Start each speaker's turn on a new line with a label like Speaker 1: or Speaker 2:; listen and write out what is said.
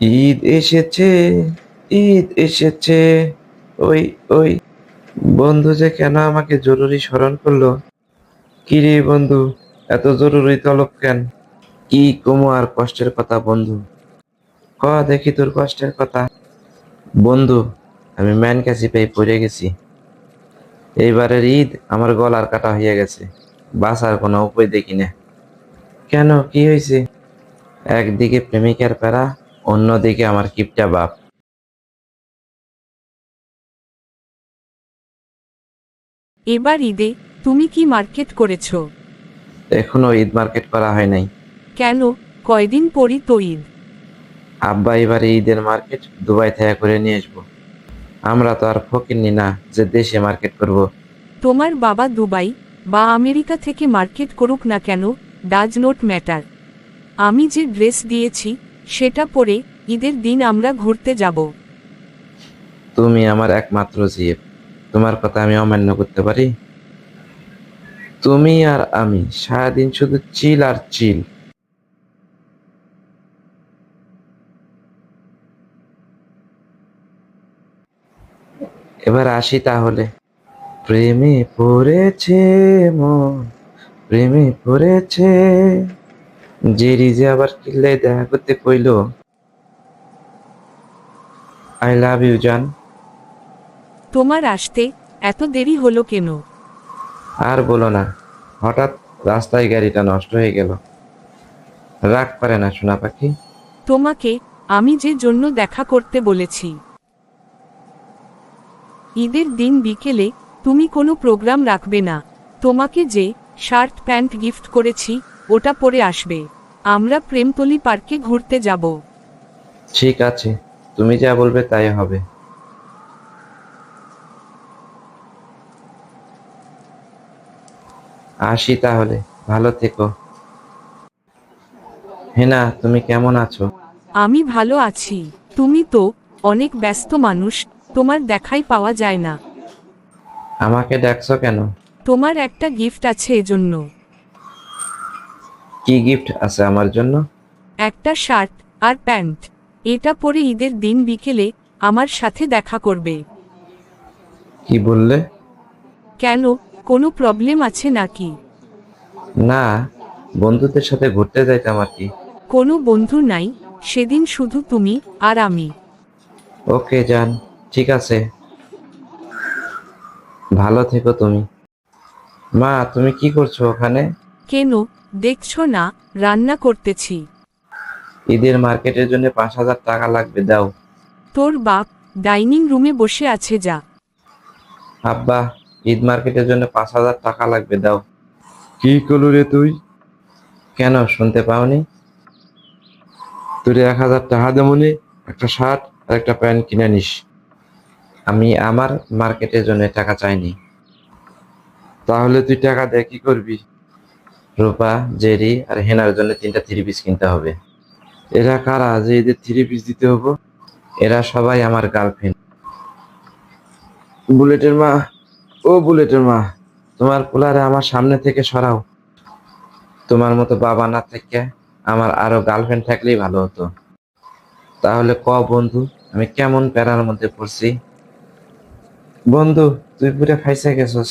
Speaker 1: ঈদ এসেছে ঈদ এসেছে। ওই ওই। বন্ধু যে কেন আমাকে জরুরি স্মরণ করল? কি রে বন্ধু, এত জরুরি তলব কেন? কি কমু আর কষ্টের কথা বন্ধু? ক, দেখি তোর কষ্টের কথা। বন্ধু, আমি ম্যান কাছি পেয়ে পড়ে গেছি। এইবারের ঈদ আমার গলার কাটা হয়ে গেছে। বাঁচার কোনো উপায় দেখি না। কেন, কি হয়েছে? একদিকে প্রেমিকার প্যারা অন্যদিকে আমার কিপটা বাপ।
Speaker 2: এবার ঈদে তুমি কি মার্কেট করেছ?
Speaker 1: এখনও ঈদ মার্কেট করা হয় নাই।
Speaker 2: কেন? কয়দিন পরই তো ঈদ।
Speaker 1: আব্বা এবারে ঈদের মার্কেট দুবাই থেকে করে নিয়ে আসব। আমরা তো আর ফকিরনি না যে দেশে মার্কেট করব।
Speaker 2: তোমার বাবা দুবাই বা আমেরিকা থেকে মার্কেট করুক না কেন ডাজ নোট ম্যাটার। আমি যে ড্রেস দিয়েছি সেটা পরে ঈদের দিন আমরা ঘুরতে যাব।
Speaker 1: তুমি আমার একমাত্র জিএফ তোমার কথা আমি অমান্য করতে পারি? তুমি আর আমি সারাদিন শুধু চিল আর চিল। এবার আসি তাহলে। প্রেমে পড়েছে মন, প্রেমে পড়েছে যে রিজে আবার কিল্লে দেখা করতে কইলো আই লাভ ইউ জান
Speaker 2: তোমার আসতে এত দেরি হলো কেন?
Speaker 1: আর বলো না হঠাৎ রাস্তায় গাড়িটা নষ্ট হয়ে গেল। রাগ পারে না সোনা পাখি।
Speaker 2: তোমাকে আমি যে জন্য দেখা করতে বলেছি। ঈদের দিন বিকেলে তুমি কোনো প্রোগ্রাম রাখবে না। তোমাকে যে শার্ট প্যান্ট গিফট করেছি ওটা পরে আসবে। আমরা প্রেমতলি পার্কে ঘুরতে যাব।
Speaker 1: ঠিক আছে। তুমি যা বলবে তাই হবে। আসি তাহলে। ভালো থেকো। হেনা তুমি কেমন আছো?
Speaker 2: আমি ভালো আছি। তুমি তো অনেক ব্যস্ত মানুষ তোমার দেখাই পাওয়া যায় না।
Speaker 1: আমাকে ডাকছো কেন?
Speaker 2: তোমার একটা গিফট আছে এজন্য।
Speaker 1: কি গিফট আছে আমার জন্য?
Speaker 2: একটা শার্ট আর প্যান্ট এটা পরে ঈদের দিন বিকেলে আমার সাথে দেখা করবে।
Speaker 1: কি বললে?
Speaker 2: কেন? কোনো প্রবলেম আছে নাকি?
Speaker 1: না বন্ধুদের সাথে ঘুরতে যাইতাম আর কি।
Speaker 2: কোনো বন্ধু নাই সেদিন শুধু তুমি আর আমি।
Speaker 1: ওকে যান ঠিক আছে। ভালো থেকো তুমি। মা তুমি কি করছ ওখানে?
Speaker 2: কেন? দেখছ না রান্না করতেছি।
Speaker 1: ঈদের মার্কেটের জন্য পাঁচ হাজার টাকা লাগবে দাও।
Speaker 2: তোর বাপ ডাইনিং রুমে বসে আছে যা।
Speaker 1: আব্বা ঈদ মার্কেটের জন্য পাঁচ হাজার টাকা লাগবে দাও। কি করল রে তুই? কেন শুনতে পাওনি? তুই এক হাজার টাকা দেমনি একটা শার্ট আর একটা প্যান্ট কিনে নিস আমি আমার মার্কেটের জন্য টাকা চাইনি। তাহলে তুই টাকা দিয়ে কি করবি? রূপা, জেরি আর হেনার জন্য তিনটা থ্রি পিস কিনতে হবে। এরা কারা যে এদের থ্রি পিস দিতে হব? এরা সবাই আমার গার্লফ্রেন্ড বুলেটের মা, ও বুলেটের মা, তোমার পোলারে আমার সামনে থেকে সরাও। তোমার মতো বাবা না থেকে আমার আরও গার্লফ্রেন্ড থাকলেই ভালো হতো। তাহলে ক বন্ধু, আমি কেমন প্যারার মধ্যে পড়ছি? বন্ধু, তুই পুরো খাইছে গেছস।